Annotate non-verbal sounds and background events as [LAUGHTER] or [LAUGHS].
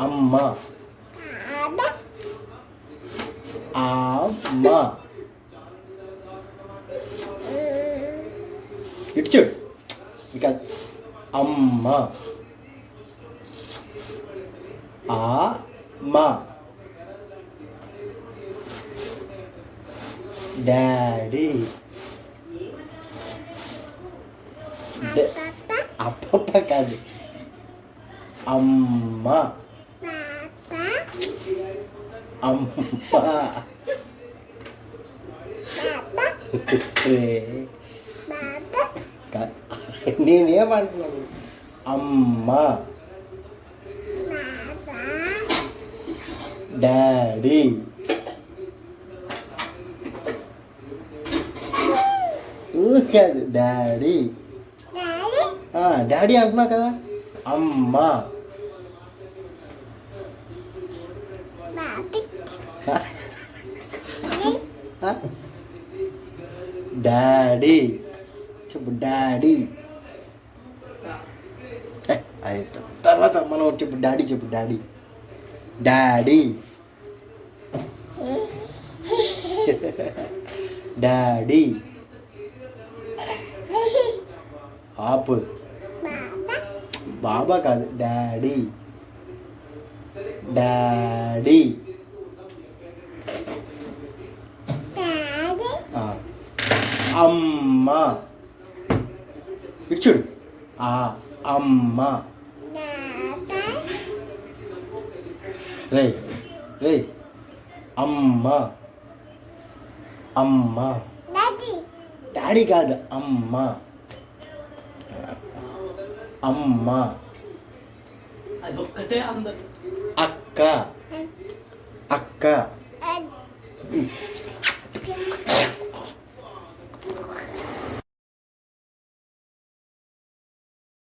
అమ్మ. అమ్మ. ఇటు చూడు. ఇంకా అమ్మ. అమ్మ డాడీ. డ- అప్పప్ప కాదు. అమ్మ. అమ్మ. [LAUGHS] నేనేమంటున్నాను? అమ్మ. డాడీ. ఊ కాదు డాడీ. డాడీ అంటున్నా కదా? అమ్మ. ఆ? డాడీ చెప్పు డాడీ ఏ, తర్వాత మనం చెప్పు డాడీ చెప్పు డాడీ డాడీ డాడీ ఆపు. బాబా కాదు డాడీ డాడీ ఆ. అమ్మ. ఇటు చూడు. ఆ అమ్మ. రే రే అమ్మ. అమ్మ. డాడీ. కాదు అమ్మ. అమ్మ. అందరు. అక్క. అక్క.